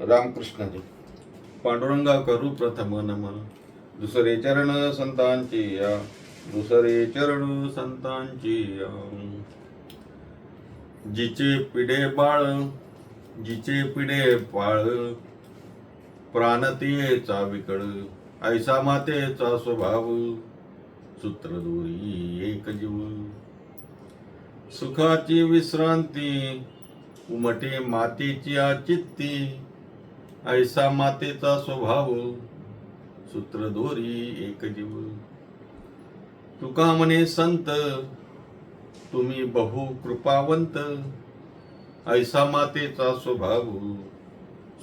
रामकृष्ण पांडुरंगा करू प्रथम नमन दुसरे चरण संतांची या. दुसरे चरण संतांची या. जिचे पिढे बाळ जिचे पिढे पाळ प्राणतेचा विकळ ऐसा मातेचा स्वभाव सूत्रदोरी एक जीव. सुखाची विश्रांती उमटे मातेची आचित्ती ऐसा मातेचा स्वभाव सूत्रदोरी एक जीव। तुका म्हणे संत तुम्ही बहु कृपावंत। ऐसा मातेचा स्वभाव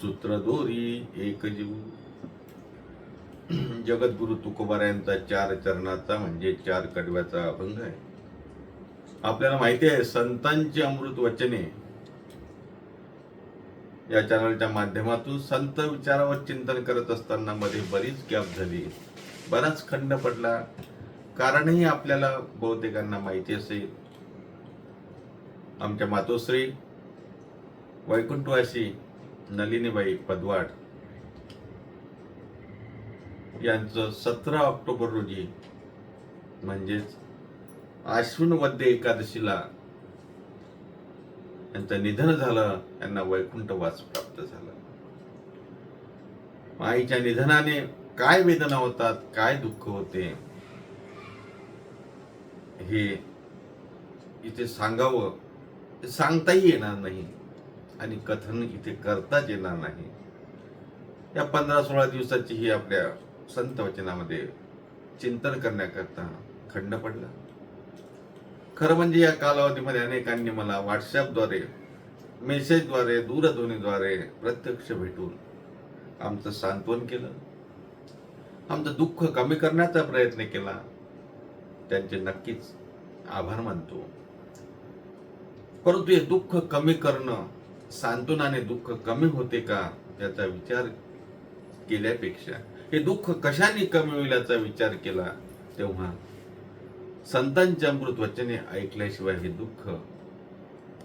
सूत्रदोरी एक जीव। जगद्गुरु तुकोबार यांचा चार चरणाचा म्हणजे चार कडव्याचा अभंग आहे. आपल्याला माहिती आहे संतांची अमृत वचने या चॅनलच्या माध्यमातून संत विचारावर चिंतन करत असताना मध्ये बरीच गॅप झाली. बराच खंड पडला. कारणही आपल्याला बहुतेकांना माहिती असेल. आमच्या मातोश्री वैकुंठवासी नलिनीबाई पदवाड यांचं सतरा ऑक्टोबर रोजी म्हणजेच आश्विन वद्य एकादशीला यांचं निधन झालं यांना वैकुंठवास प्राप्त झालं. आईच्या निधनाने काय वेदना होतात काय दुःख होते हे इथे सांगावं ते सांगताही येणार नाही आणि कथन इथे करताच येणार नाही. या पंधरा सोळा दिवसाची ही आपल्या संत वचनामध्ये चिंतन करण्याकरता खंड पडला. खरं म्हणजे या कालावधीमध्ये अनेकांनी मला व्हॉट्सअपद्वारे मेसेजद्वारे दूरध्वनीद्वारे प्रत्यक्ष भेटून आमचं सांत्वन केलं. आमचं दुःख कमी करण्याचा प्रयत्न केला. त्यांचे नक्कीच आभार मानतो. परंतु हे दुःख कमी करणं सांत्वनाने दुःख कमी होते का याचा विचार केल्यापेक्षा हे दुःख कशाने कमी होईल याचा विचार केला तेव्हा संतांच्या अमृत वचने ऐकल्याशिवाय हे दुःख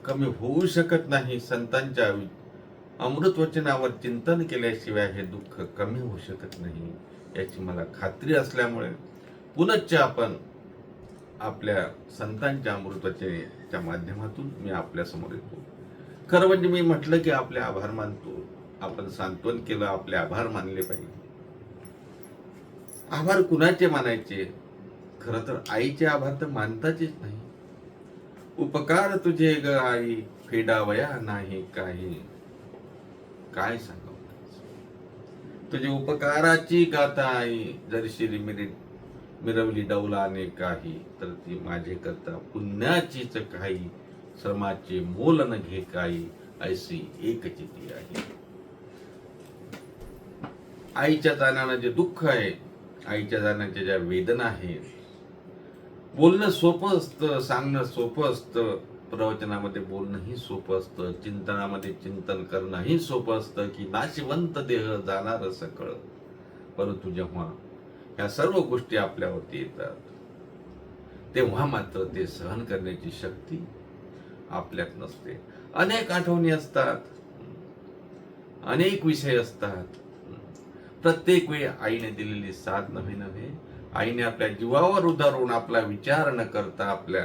कमी होऊ शकत नाही संतांच्या वि- अमृत वचनावर चिंतन केल्याशिवाय हे दुःख कमी होऊ शकत नाही याची मला खात्री असल्यामुळे पुनश्च आपण आपल्या संतांच्या अमृतवचनेच्या माध्यमातून मी आपल्यासमोर येतो. खरं म्हणजे मी म्हटलं की आपले आभार मानतो. आपण सांत्वन केलं आपले आभार मानले पाहिजे. आभार कुणाचे मानायचे? खर तर आईचे आभार तर मानताचेच नाही. उपकार तुझे ग आई फेडावया नाही काही. काय सांगाव तुझी उपकाराची गाथा आई जर शिरी मिरी मिरवली डौलाने काही तर ती माझे करता पुण्याचीच काही श्रमाचे मोल न घे काही ऐसी एकची ती आहे. आईच्या जाण्यानं जे दुःख आहे आईच्या जाण्याच्या ज्या वेदना आहेत बोलणं सोपं असतं सांगणं सोपं असतं. प्रवचनामध्ये बोलणंही सोपं असतं चिंतनामध्ये चिंतन करणंही सोपं असतं की नाशिवंत देह जाणार सकळ. परंतु जेव्हा ह्या सर्व गोष्टी आपल्यावरती येतात तेव्हा मात्र ते सहन करण्याची शक्ती आपल्यात नसते. अनेक आठवणी असतात अनेक विषय असतात. प्रत्येक वेळी आईने दिलेली साथ नव्हे नव्हे आईने आपल्या जीवावर उदारून आपला विचार न करता आपल्या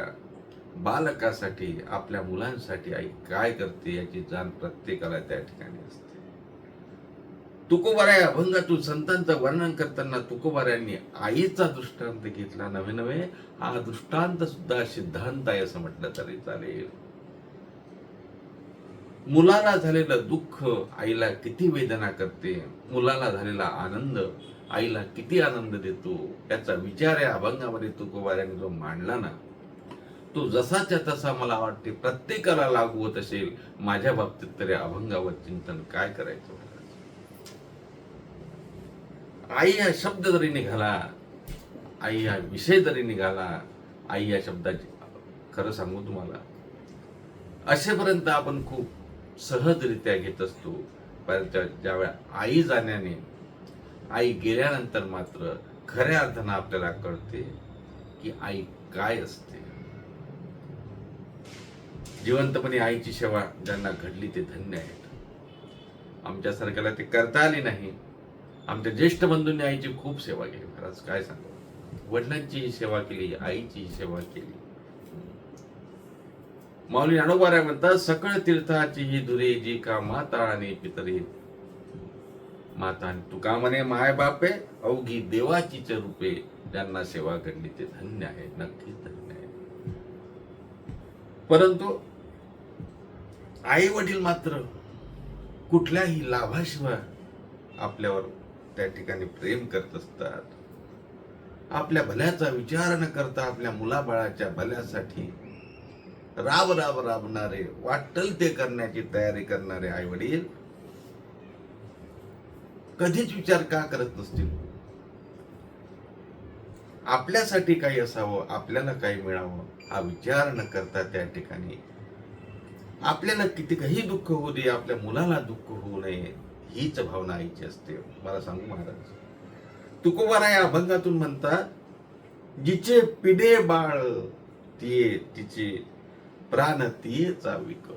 बालकासाठी आपल्या मुलांसाठी आई काय करते याची जाण प्रत्येकाला त्या ठिकाणी असते. तुकोबाऱ्या अभंगातून संतांचं वर्णन करताना तुकोबाऱ्यांनी आईचा दृष्टांत घेतला. नवे नवे हा दृष्टांत सुद्धा सिद्धांत आहे असं म्हटलं तरी चालेल. मुलाला झालेलं दुःख आईला किती वेदना करते? मुलाला झालेला आनंद आईला किती आनंद देतो याचा विचार या अभंगामध्ये तुकोबाऱ्याने जो मांडला ना तो जसाच्या तसा मला वाटते प्रत्येकाला लागू होत असेल. माझ्या बाबतीत तरी अभंगावर चिंतन काय करायचं? आई हा शब्द जरी निघाला आई हा विषय जरी निघाला आई या शब्दाची खरं सांगू तुम्हाला असेपर्यंत आपण खूप सहजरित्या घेत असतो. परंतु ज्यावेळा आई जाण्याने आई गेल्यानंतर मात्र खऱ्या अर्थानं आपल्याला कळते की आई काय असते. जिवंतपणे आईची सेवा ज्यांना घडली ते धन्य आहेत. आमच्यासारख्याला ते करता आले नाही. आमच्या ज्येष्ठ बंधूंनी आईची खूप सेवा केली. महाराज काय सांगू? वडिलांचीही सेवा केली आईची सेवा केली. माऊली अणुबाऱ्या म्हणतात सकळ तीर्थाची ही धुरे जी का माता आणि पितरी. माता आणि तुका म्हणे माय बापे अवघी देवाचीच रूपे ज्यांना सेवा करणे ते धन्य आहे नक्कीच धन्य आहे. परंतु आई वडील मात्र कुठल्याही लाभाशिवाय आपल्यावर त्या ठिकाणी प्रेम करत असतात. आपल्या भल्याचा विचार न करता आपल्या मुलाबाळाच्या भल्यासाठी राब राब राबणारे वाटल ते करण्याची तयारी करणारे आई वडील कधीच विचार का करत नसतील? आपल्यासाठी काही असावं आपल्याला काही मिळावं हा विचार न करता त्या ठिकाणी आपल्याला किती काही दुःख होऊ दे आपल्या मुलाला दुःख होऊ नये हीच भावना आईची असते. मला सांगू महाराज. तुकोबारा या अभंगातून म्हणतात जिचे पिढे बाळ तिये तिचे प्राण तियेचा विकळ.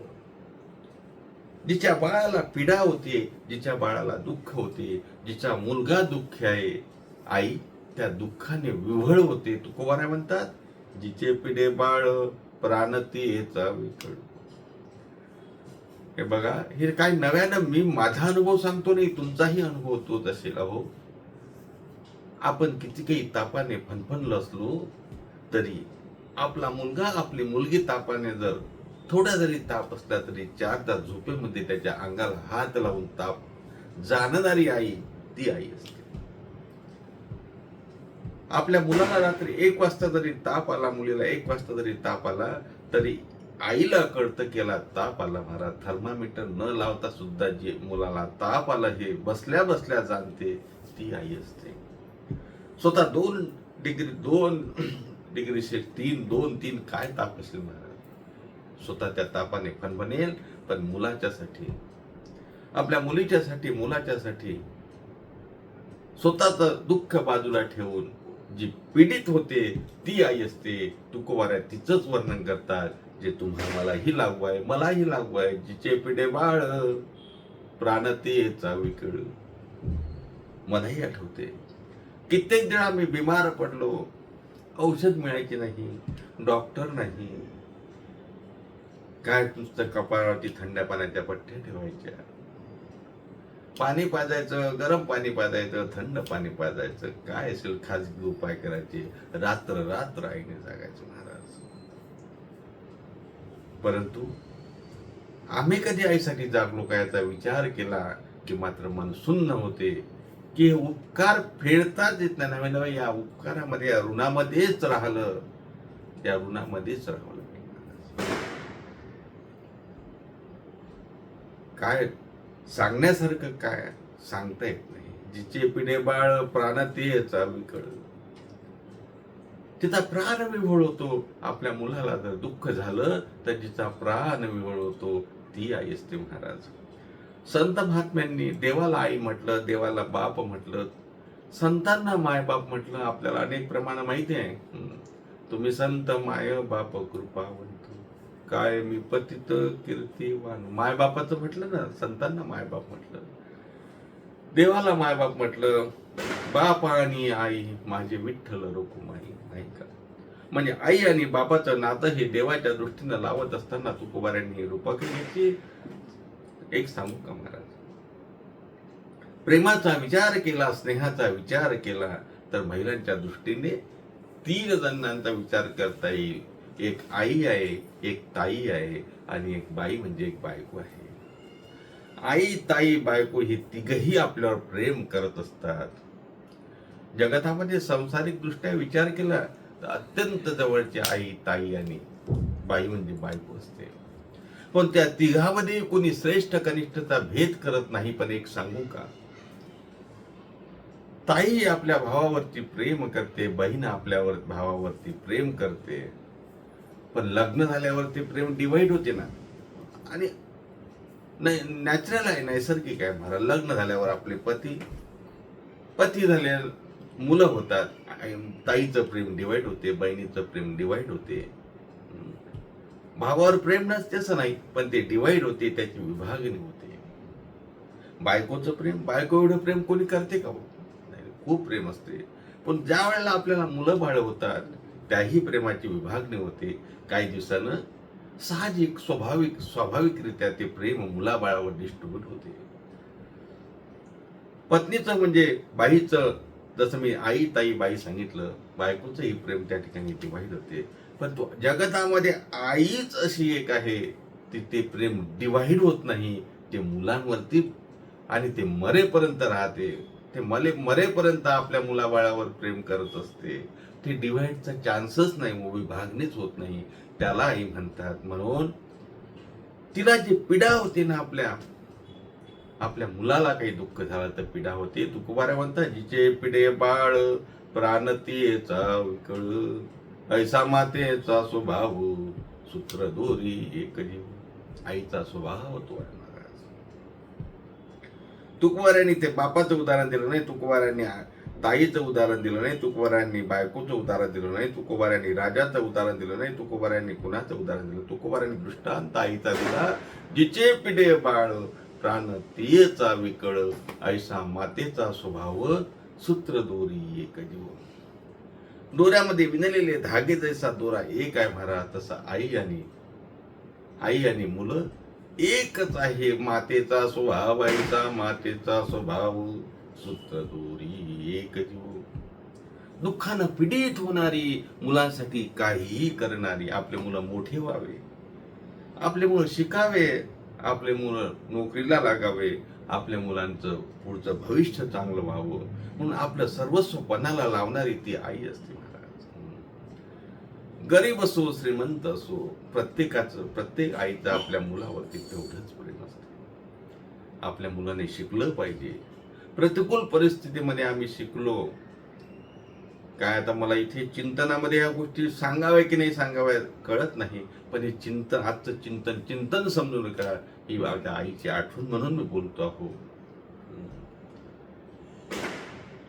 जिच्या बाळाला पीडा होते जिच्या बाळाला दुःख होते जिचा मुलगा दुःखी आहे आई त्या दुःखाने विव्हळ होते. तुकोबारा म्हणतात जिचे पिढे बाळ प्राण तियेचा विकळ हे बघा हे काय नव्यानं मी माझा अनुभव सांगतो नाही तुमचाही अनुभव तोच असेल अहो. आपण किती काही तापाने फनफनलो असलो तरी आपला मुलगा आपली मुलगी तापाने जर थोडा जरी ताप असला तरी चार तास झोपेमध्ये त्याच्या अंगाला हात लावून ताप जाणणारी आई ती आई असते. आपल्या मुलाला रात्री एक वाजता जरी ताप आला मुलीला एक वाजता जरी ताप आला तरी आईला कळतं केला ताप आला महाराज. थर्मामीटर न लावता सुद्धा जे मुलाला ताप आला हे बसल्या बसल्या जाणते ती आई असते. स्वतः दोन डिग्री दोन डिग्री से तीन दोन तीन काय ताप असेल महाराज? स्वतःच्या तापाने फनफनेल पण मुलाच्यासाठी आपल्या मुलीच्यासाठी मुलाच्यासाठी स्वतःच दुःख बाजूला ठेवून जी पीडित होते ती आई असते तुकोवाऱ्या तिचंच वर्णन करतात जे तुम्हाला मलाही लागू आहे मलाही लागू आहे जिचे पिढे बाळ प्राणतेचा विकळ मलाही आठवते. कित्येक वेळा मी बिमार पडलो. औषध मिळायचे नाही डॉक्टर नाही काय नुसतं कपाळावरती थंड्या पाण्याच्या पट्ट्या ठेवायच्या? पाणी पाजायचं गरम पाणी पाजायचं थंड पाणी पाजायचं काय असेल खाजगी उपाय करायचे? रात्र रात्र आईने जागायचं महाराज. परंतु आम्ही कधी आईसाठी जागलो का याचा विचार केला की मात्र मन सुन्न होते की हे उपकार फेडताच येत नाही. नव्हे नव्हे या उपकारामध्ये या ऋणामध्येच राहिलं. त्या ऋणामध्येच राहावं लागेल काय सांगण्यासारखं काय सांगता येत नाही. जिचे पिणे बाळ प्राणातेचा विकळ तिचा प्राण विवळवतो आपल्या मुलाला जर दुःख झालं तर जिचा प्राण विवळवतो होतो ती आई असते महाराज. संत महात्म्यांनी देवाला आई म्हटलं देवाला बाप म्हटलं. संतांना माय बाप म्हटलं आपल्याला अनेक प्रमाण माहिती आहे. तुम्ही संत माय बाप कृपावंत काय मी पतित कीर्तिवान मायबापाचं म्हटलं ना संतांना मायबाप म्हटलं. देवाला मायबाप म्हटलं बाप आणि आई माझे विठ्ठल रोकुमाई नाही का म्हणजे आई आणि बापाचं नातं हे देवाच्या दृष्टीनं लावत असताना तुकोबाऱ्यांनी रूपक घेतली एक सांगू का महाराज? प्रेमाचा विचार केला स्नेहाचा विचार केला तर महिलांच्या दृष्टीने तीन जणांचा विचार करता येईल. एक आई आहे एक ताई आहे आणि एक बाई म्हणजे एक बायको आहे. आई ताई बायको ही तिघही आपल्यावर प्रेम करत असतात. जगतामध्ये सांसारिक दृष्ट्या विचार केला तर अत्यंत जवळची आई ताई आणि बाई म्हणजे बायको असते. पण त्या तिघामध्ये कोणी श्रेष्ठ कनिष्ठता भेद करत नाही पण एक सांगू का? ताई आपल्या भावावरती प्रेम करते बहीण आपल्यावर भावावरती प्रेम करते. पण लग्न झाल्यावर ते प्रेम डिवाइड होते ना. आणि नाही नॅचरल आहे नैसर्गिक आहे. मला लग्न झाल्यावर आपले पती पती झाले मुलं होतात. ताईचं प्रेम डिवाइड होते बहिणीचं प्रेम डिवाइड होते. भावावर प्रेम नसते असं नाही पण ते डिवाइड होते त्याची विभागणी होते. बायकोचं प्रेम बायको एवढं प्रेम कोणी करते का हो? नाही खूप प्रेम असते. पण ज्या वेळेला आपल्याला मुलं बाळ होतात त्याही प्रेमाची विभागणी होते. काही दिवसानं साहजिक स्वाभाविक स्वाभाविकरित्या ते प्रेम मुलाबाळावर डिस्ट्रीब्यूट होते. पत्नीचं म्हणजे बाईचं जसं मी आई ताई बाई सांगितलं बायकोचंही प्रेम त्या ठिकाणी डिवाईड होते. पण तो जगतामध्ये आईच अशी एक आहे ती ते प्रेम डिवाईड होत नाही ते मुलांवरती आणि ते मरेपर्यंत राहते. ते मले मरेपर्यंत आपल्या मुलाबाळावर प्रेम करत असते. ते डिव्हाइडचा चान्सच नाही मग विभागणीच होत नाही. त्याला आई म्हणतात. म्हणून तिला जी पिडा होते ना आपल्या आपल्या मुलाला काही दुःख झालं तर पिडा होते. तुकोबाऱ्या म्हणतात जिचे पिडे बाळ प्राणतीचा विकळ ऐसा मातेचा स्वभाव सूत्र दोरी एक जीव. आईचा स्वभाव तो आहे महाराज तुकवाऱ्यांनी ते बापाचं उदाहरण दिलं नाही. तुकवाऱ्यांनी ताईचं उदाहरण दिलं नाही तुकोबारांनी बायकोचं उदाहरण दिलं नाही तुकोबाऱ्यांनी राजाचं उदाहरण दिलं नाही तुकोबाऱ्यांनी कुणाचं उदाहरण दिलं? तुकोबाऱ्यांनी दृष्टांत आईचा दिला जिचे पिढे बाळ प्राण तियेचा विकळ ऐसा मातेचा स्वभाव सूत्र दोरी एक जीव दोऱ्यामध्ये विणलेले धागे जैसा दोरा एक आहे भरा तसा आई आणि आई आणि मुलं एकच आहे. मातेचा स्वभाव आईचा मातेचा स्वभाव सूत्र दोरी एकजीव दुःखानं पीडित होणारी मुलांसाठी काहीही करणारी आपले मुलं मोठे व्हावे. आपले मुलं शिकावे आपले मुलं नोकरीला लागावे आपल्या मुलांचं पुढचं भविष्य चांगलं व्हावं म्हणून आपलं सर्वस्व पणाला लावणारी ती आई असते महाराज. गरीब असो श्रीमंत असो प्रत्येकाचं प्रत्येक आईचं आपल्या मुलावरती तेवढंच प्रेम असते. आपल्या मुलाने शिकलं पाहिजे प्रतिकूल परिस्थितीमध्ये आम्ही शिकलो. काय आता मला इथे चिंतनामध्ये या गोष्टी सांगाव्या की नाही सांगाव्या कळत नाही पण हे चिंतन आजचं चिंतन चिंतन समजू नका ही माझ्या आईची आठवण म्हणून मी बोलतो आहो.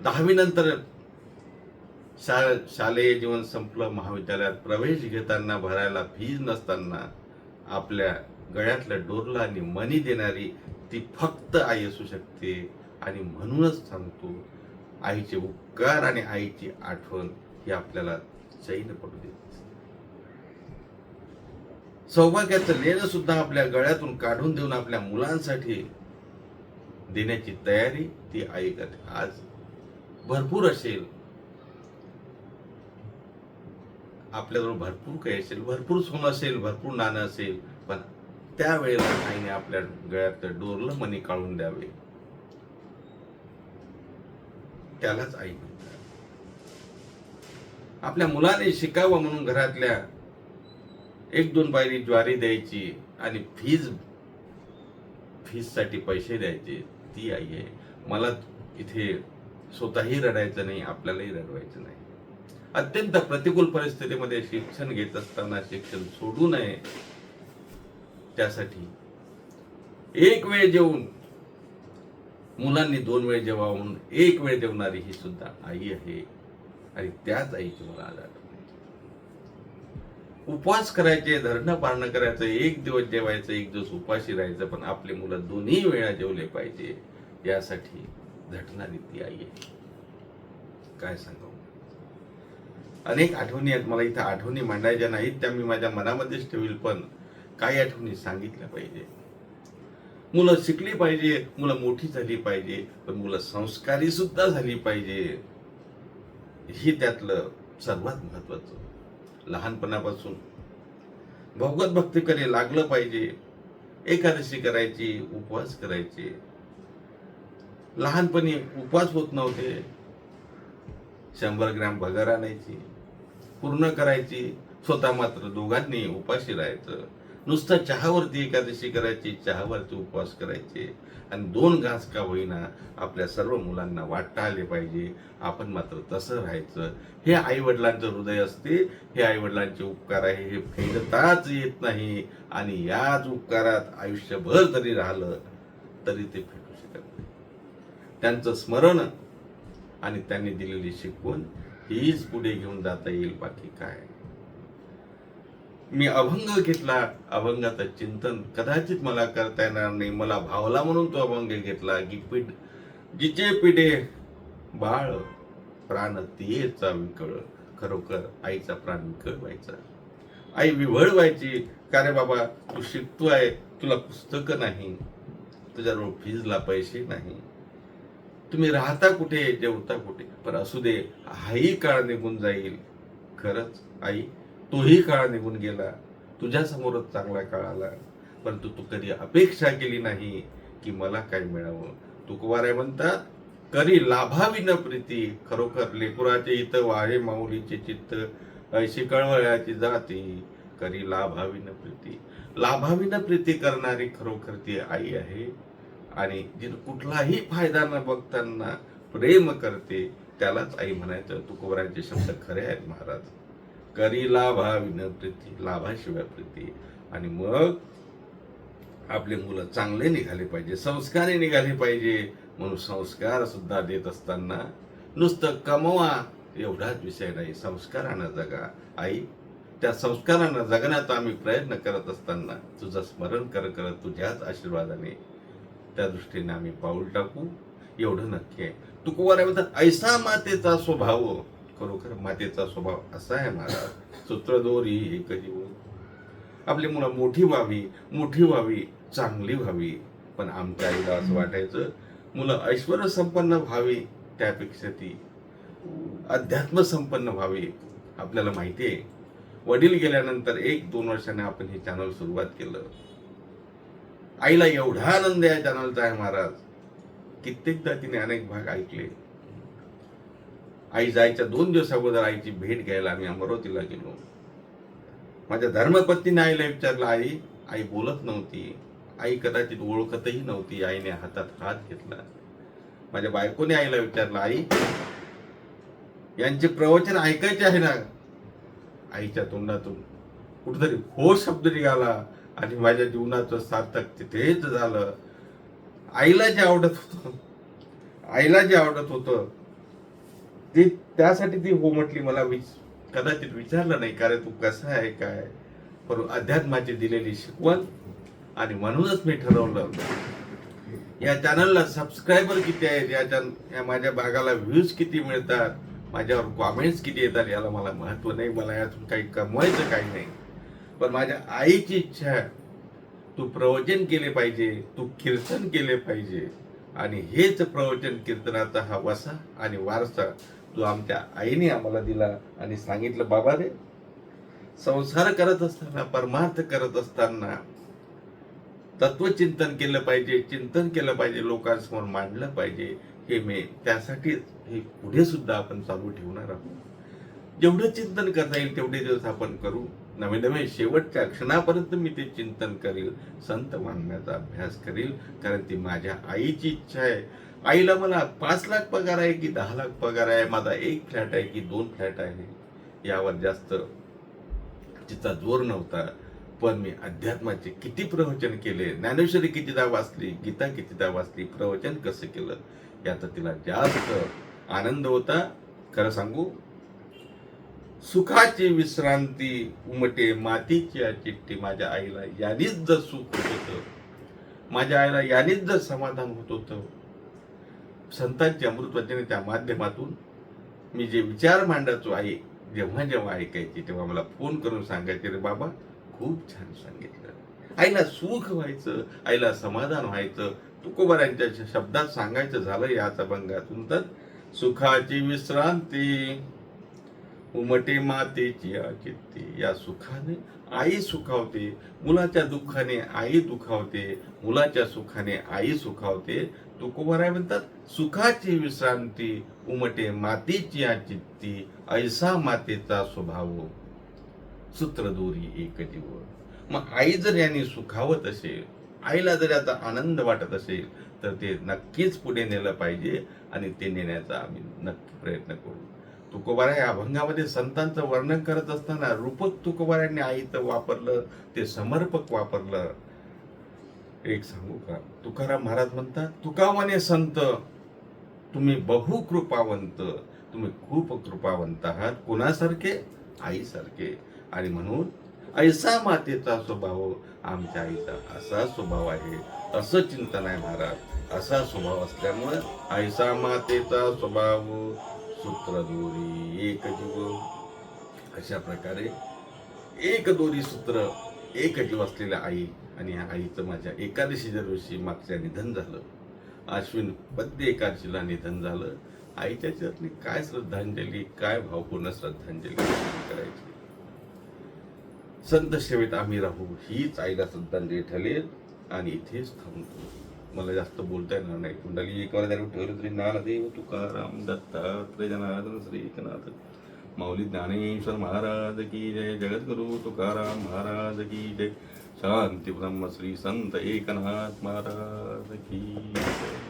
दहावी नंतर शा शालेय जीवन संपलं महाविद्यालयात प्रवेश घेताना भरायला फीज नसताना आपल्या गळ्यातल्या डोरला आणि मनी देणारी ती फक्त आई असू शकते. आणि म्हणूनच सांगतो आईचे उपकार आणि आईची आठवण ही आपल्याला चैन पडू देत सौभाग्याचं लेणं सुद्धा आपल्या गळ्यातून काढून देऊन आपल्या मुलांसाठी देण्याची तयारी ती आई करते. आज भरपूर असेल आपल्याजवळ भरपूर काही असेल भरपूर सोनं असेल भरपूर नाणं असेल पण त्यावेळेला आईने आपल्या गळ्यात डोरलं मनी काढून द्यावे. त्यालाच आई म्हणतात. आपल्या मुलाने शिकावं म्हणून घरातल्या एक दोन पायरी ज्वारी द्यायची आणि फीज फीजसाठी पैसे द्यायचे ती आई आहे. मला इथे स्वतःही रडायचं नाही आपल्यालाही रडवायचं नाही. अत्यंत प्रतिकूल परिस्थितीमध्ये शिक्षण घेत असताना शिक्षण सोडू नये. त्यासाठी एक वेळ जेवून मुलांनी दोन वेळ जेव्हा म्हणून एक वेळ जेवणारी ही सुद्धा आई आहे. आणि त्याच आईची मला आजार उपवास करायचे धरणं पारणं करायचं एक दिवस जेवायचं एक दिवस उपाशी राहायचं पण आपले मुलं दोन्ही वेळा जेवले पाहिजे यासाठी झटणारी ती आई आहे. काय सांगावं? अनेक आठवणी आहेत. मला इथं आठवणी मांडायच्या नाहीत त्या मी माझ्या मनामध्येच ठेवील पण काही आठवणी सांगितल्या पाहिजे. मुलं शिकली पाहिजे मुलं मोठी झाली पाहिजे पण मुलं संस्कारी सुद्धा झाली पाहिजे. ही त्यातलं सर्वात महत्वाचं लहानपणापासून. भगवत भक्तीकडे लागलं पाहिजे. एकादशी करायची उपवास करायचे. लहानपणी उपवास होत नव्हते. शंभर ग्रॅम भगर आणायची. पूर्ण करायची. स्वतः मात्र दोघांनी उपाशी राहायचं. नुसतं चहावरती एकादशी करायची चहावरती उपवास करायचे. आणि दोन घास का होईना आपल्या सर्व मुलांना वाटता आले पाहिजे. आपण मात्र तसं राहायचं. हे आई वडिलांचं हृदय असते. हे आई वडिलांचे उपकार आहे. हे फेडताच येत नाही. आणि याच उपकारात आयुष्यभर जरी राहिलं तरी ते फेडू शकत नाही. त्यांचं स्मरण आणि त्यांनी दिलेली शिकवण हीच पुढे घेऊन जाता येईल. बाकी काय? मी अभंग घेतला अभंगाचं चिंतन कदाचित मला करता येणार नाही. मला भावला म्हणून तो अभंग घेतला की पीठ जिचे पिढे बाळ प्राण तियेचा विकळ खरोखर आईचा प्राण विकळ व्हायचा. आई विव्हळ व्हायची का रे बाबा तू आहे तुला पुस्तकं नाही तुझ्याजवळ फीजला पैसे नाही. तुम्ही राहता कुठे जेवता कुठे? पण असू दे हाही काळ निघून जाईल. खरंच आई तोही काळ निघून गेला. तुझ्या समोरच चांगला काळ आला. परंतु तू कधी अपेक्षा केली नाही की मला काय मिळावं. तुकवारे म्हणतात करी लाभावी न प्रीती. खरोखर लेकुराचे इथं वाळे माऊलीचे चित्त ऐशी कळवळ्याची जाती. करी लाभावी न प्रीती. लाभावी न प्रीती करणारी खरोखर ती आई आहे. आणि जी कुठलाही फायदा न बघताना प्रेम करते त्यालाच आई म्हणायचं. तुकोबराचे शब्द खरे आहेत महाराज. करी लाभा न प्रीती लाभाशिवाय प्रीती. आणि मग आपले मुलं चांगले निघाले पाहिजे संस्कारी निघाले पाहिजे. म्हणून संस्कार सुद्धा देत असताना नुसतं कमवा एवढाच विषय नाही. संस्कारानं जगा. आई त्या संस्कारानं जगण्याचा आम्ही प्रयत्न करत असताना तुझं स्मरण कर करत तुझ्याच आशीर्वादाने. त्या दृष्टीने आम्ही पाऊल टाकू. एवढं नक्की आहे. तुकोवाऱ्याबद्दल ऐसा मातेचा स्वभाव खरोखर मातेचा स्वभाव असा आहे महाराज. सूत्रदोरी एक जीव आपली मुलं मोठी व्हावी मोठी व्हावी चांगली व्हावी. पण आमच्या आईला असं वाटायचं मुलं ऐश्वर संपन्न व्हावी त्यापेक्षा ती अध्यात्म संपन्न व्हावी आपल्याला माहिती आहे. वडील गेल्यानंतर एक दोन वर्षाने आपण हे चॅनल सुरुवात केलं. आईला एवढा आनंद या चॅनलचा आहे महाराज. कित्येकदा तिने अनेक भाग ऐकले. आई जायच्या दोन दिवस अगोदर आईची भेट घ्यायला आम्ही अमरावतीला गेलो. माझ्या धर्मपत्नीने आईला विचारलं आई आई बोलत नव्हती. आई कदाचित ओळखतही नव्हती. आईने हातात हात घेतला. माझ्या बायकोने आईला विचारलं आई यांचे प्रवचन ऐकायचे आहे ना? आईच्या तोंडातून कुठेतरी हो शब्द निघाला आणि माझ्या जीवनाचं सार्थक तिथेच झालं. आईला जे आवडत होतं आईला जे आवडत होतं ते त्यासाठी ती हो म्हटली मला विच कदाचित विचारलं नाही कारण तू कसा आहे काय पर अध्यात्माची दिलेली शिकवण आणि म्हणूनच मी ठरवलं. या चॅनलला सबस्क्रायबर किती आहेत या चॅन या माझ्या भागाला व्ह्यूज किती मिळतात माझ्यावर कॉमेंट्स किती येतात याला मला महत्त्व नाही मला यातून काही कमवायचं काही नाही. पण माझ्या आईची इच्छा आहे तू प्रवचन केले पाहिजे तू कीर्तन केले पाहिजे. आणि हेच प्रवचन कीर्तनाचा हा वसा आणि वारसा जो आमच्या आईने आम्हाला दिला आणि सांगितलं बाबा रे संसार करत असताना परमार्थ करत असताना तत्वचिंतन केलं पाहिजे चिंतन केलं पाहिजे लोकांसमोर मांडलं पाहिजे हे मी त्यासाठी हे पुढे सुद्धा आपण चालू ठेवणार आहोत. जेवढं चिंतन करता येईल तेवढे दिवस आपण करू. नवे नवे शेवटच्या क्षणापर्यंत मी ते चिंतन करील संत मानण्याचा अभ्यास करील कारण ती माझ्या आईची इच्छा आहे. आईला मला पाच लाख पगार आहे की दहा लाख पगार आहे? माझा एक फ्लॅट आहे की दोन फ्लॅट आहे? यावर जास्त तिचा जोर नव्हता. पण मी अध्यात्माचे किती प्रवचन केले? ज्ञानेश्वरी कितीदा वाचली? गीता कितीदा वाचली? प्रवचन कसं केलं? याचा तिला जास्त आनंद होता. खरं सांगू सुखाची विश्रांती उमटे मातीची चिठ्ठी माझ्या आईला यानेच जर सुख होत होतं. माझ्या आईला यानेच जर समाधान होत होतं. संतांची अमृतवचनेच्या माध्यमातून मी जे विचार मांडायचो आई जेव्हा जेव्हा ऐकायची तेव्हा मला फोन करून सांगायचे रे बाबा खूप छान सांगितलं. आईला सुख व्हायचं आईला समाधान व्हायचं. तुकोबारांच्या शब्दात सांगायचं झालं याच अभंगातून तर सुखाची विश्रांती उमटे मातेची या या सुखाने आई सुखावते मुलाच्या दुःखाने आई दुखावते मुलाच्या सुखाने आई सुखावते तुकोबाराय म्हणतात सुखाची विश्रांती उमटे मातीची या चित्ती ऐसा मातेचा स्वभाव. सूत्रदोरी एक जीव मग आई जर यांनी सुखावत असेल आईला जर याचा आनंद वाटत असेल तर ते नक्कीच पुढे नेलं पाहिजे आणि ते नेण्याचा आम्ही नक्की प्रयत्न करू. तुकोबारा या अभंगामध्ये संतांचं वर्णन करत असताना रूपक तुकोबारांनी आईचं वापरलं ते समर्पक वापरलं एक सांगू का? तुकाराम महाराज म्हणतात तुकामाने संत तुम्ही बहु कृपावंत तुम्ही खूप कृपावंत आहात कुणासारखे? आईसारखे. आणि म्हणून ऐसा मातेचा स्वभाव आमच्या आईचा असा स्वभाव आहे. असं चिंतन आहे महाराज. असा स्वभाव असल्यामुळं ऐसा मातेचा स्वभाव सूत्रदोरी एक जीव. अशा प्रकारे एक दोरी सूत्र एक जीव असलेल्या आई आणि ह्या आईचं माझ्या एकादशीच्या दिवशी मागच्या निधन झालं. अश्विन पद्य एकादशीला निधन झालं. आईच्या चरणी काय श्रद्धांजली काय भावपूर्ण श्रद्धांजली करायची? संत सेवेत आम्ही राहू हीच आईला श्रद्धांजली ठरेल आणि इथेच थांबतो मला जास्त बोलता येणार नाही. कुंडली एक मला ठेवलं तरी नामदेव तुकाराम दत्ता जनार्दन श्री एकनाथ माऊली ज्ञानेश्वर महाराज की जय जगद्गुरु तुकाराम महाराज की जय. शांती ब्रह्म श्री संत एकनाथ महाराज की जय.